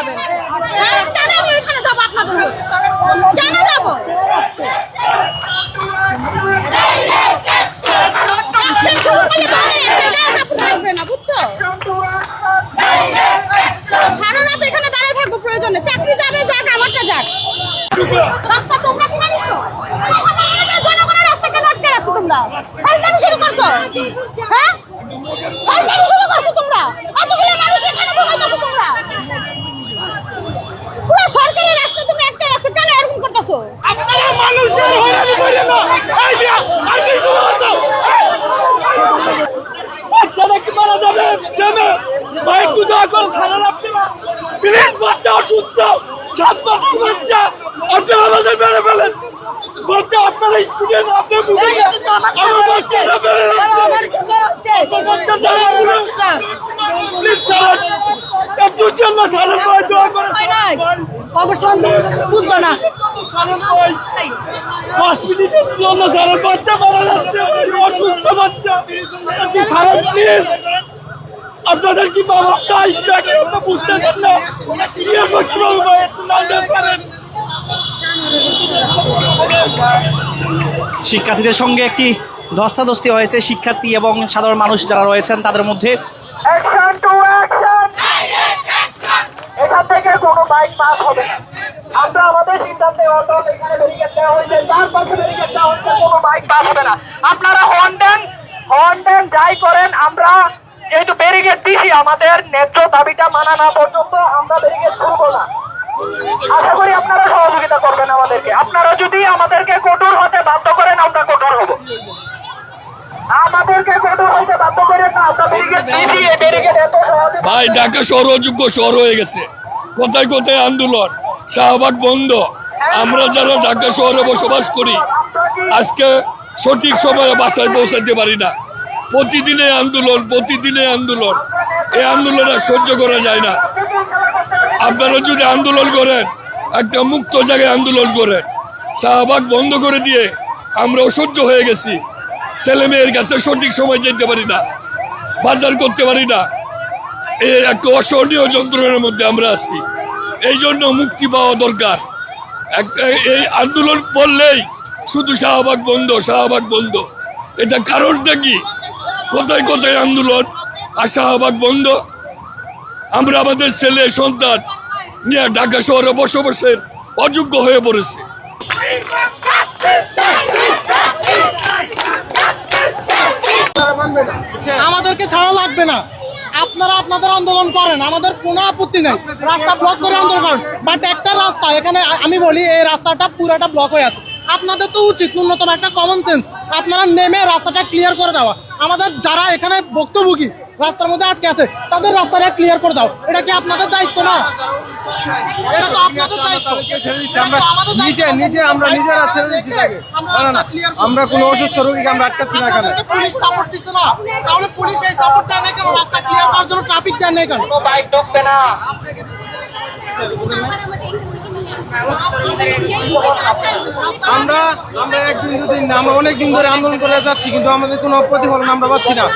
হ্যাঁ, কেন ওইখানে যাব আপনাদের? কেন যাব। বুঝছ? সারা রাত এখানে দাঁড়িয়ে থাকব প্রয়োজনে। চাকরি যাবে যাক আমারটা যাক। রাস্তা তোমরা কিনে নিছো? শুরু করছ হ্যাঁ শুরু করছ তোমরা এতগুলো মানুষ এখানে ঢুকাইতেছো তোমরা পুরো সরকারি রাস্তা তুমি একটা রাস্তা কেন করতেছো আপনারা মানুষদের হয়রানি করেন না? এই আর কি শুরু করছ? বাচ্চারা কি মারা যাবে? কেন? ভাই একটু দয়া করে ছাড়ান আপনারা প্লিজ বাচ্চা অসুস্থ সাত মাসের বাচ্চা আপনারা আমাদের মেরে ফেলেন। বাচ্চা আপনারা স্টুডেন্ট আপনার মুখে আমার বাচ্চারা মেরে বাচ্চা ছাড়া প্লিজ ছাড়ান। একটু জন্য ছাড়ান ভাই দয়া করে ছাড়ান ভাই। অবসর বুঝতো না। বাচ্চা মারা যাচ্ছে অসুস্থ বাচ্চা আপনাদের কি বাবা বুঝতেছেন পারেন শিক্ষার্থীদের সঙ্গে একটি ধস্তাধস্তি হয়েছে। শিক্ষার্থী এবং সাধারণ মানুষ যারা রয়েছেন তাদের মধ্যে অ্যাকশন টু অ্যাকশন এখান থেকে কোনো বাইক পাস হবে না। আমরা আমাদের সিদ্ধান্তে এখানে ব্যারিকেড দেওয়া হয়েছে পাশে ব্যারিকেড দেওয়া কোনো বাইক পাস হবে না। আপনারা দেন দেন যাই করেন, আমরা যেহেতু ব্যারিকেড দিছি, আমাদের ন্যায্য দাবিটা মানা না পর্যন্ত আমরা ব্যারিকেড না। আশা করি আপনারা সহযোগিতা করবেন আমাদেরকে। আপনারা যদি আমাদেরকে কঠোর হতে বাধ্য করেন, আমরা কঠোর হব। আমাদেরকে কঠোর হতে বাধ্য করেন না, আমরা ব্যারিকেড এই ব্যারিকেড এত সহজে ভাই, ঢাকা হয়ে গেছে। কোথায় কোথায় আন্দোলন? শাহবাগ বন্ধ। আমরা যারা ঢাকা শহরে বসবাস করি, আজকে সঠিক সময়ে বাসায় পৌঁছাতে পারি না। প্রতিদিনে আন্দোলন প্রতিদিনে আন্দোলন। এই আন্দোলন আর সহ্য করা যায় না। আপনারা যদি আন্দোলন করেন, একটা মুক্ত জায়গায় আন্দোলন করেন, শাহবাগ বন্ধ করে দিয়ে আমরা অসহ্য হয়ে গেছি। ছেলে মেয়ের কাছে সঠিক সময় যেতে পারি না, বাজার করতে পারি না। একটা অসহনীয় যন্ত্রণার মধ্যে আমরা আছি। এই জন্য মুক্তি পাওয়া দরকার। এই আন্দোলন বললেই শুধু শাহবাগ বন্ধ শাহবাগ বন্ধ। এটা কারণটা কি? কোথায় কোথায় আন্দোলন? আর শাহবাগ বন্ধ? আমরা আমাদের ছেলে, সন্তান নিয়ে ঢাকা শহরে বসবাসের অযোগ্য হয়ে পড়েছে। আমাদেরকে ছাড়া লাগবে না। আপনারা আপনাদের আন্দোলন করেন, আমাদের কোনো আপত্তি নেই। রাস্তা ব্লক করে আন্দোলন করেন। বাট একটা রাস্তা, এখানে আমি বলি, এই রাস্তাটা পুরাটা ব্লক হয়ে আছে। আপনাদের তো উচিত ন্যূনতম একটা কমন সেন্স আপনারা নেমে রাস্তাটা ক্লিয়ার করে দেওয়া। আমাদের যারা এখানে ভুক্তভোগী রাস্তার মধ্যে আটকে আছে তাদের রাস্তাটা ক্লিয়ার করে দাও। এটা কি আপনাদের দায়িত্ব না? এটা তো আপনাদের দায়িত্ব। আমাদের নিজে আমরা নিজেরা ছেড়ে দিচ্ছি আমরা কোনো অসুস্থ রোগীকে আমরা আটকাচ্ছি না এখানে। পুলিশ সাপোর্ট দিচ্ছে না। তাহলে পুলিশ এই সাপোর্ট দেয় না কেন? রাস্তা ক্লিয়ার করার জন্য ট্রাফিক দেয় না কেন? বাইক ঢুকবে না। আমরা আমরা একদিন দুদিন আমরা অনেকদিন ধরে আন্দোলন করে যাচ্ছি, কিন্তু আমাদের কোনো প্রতিফলন আমরা পাচ্ছি না।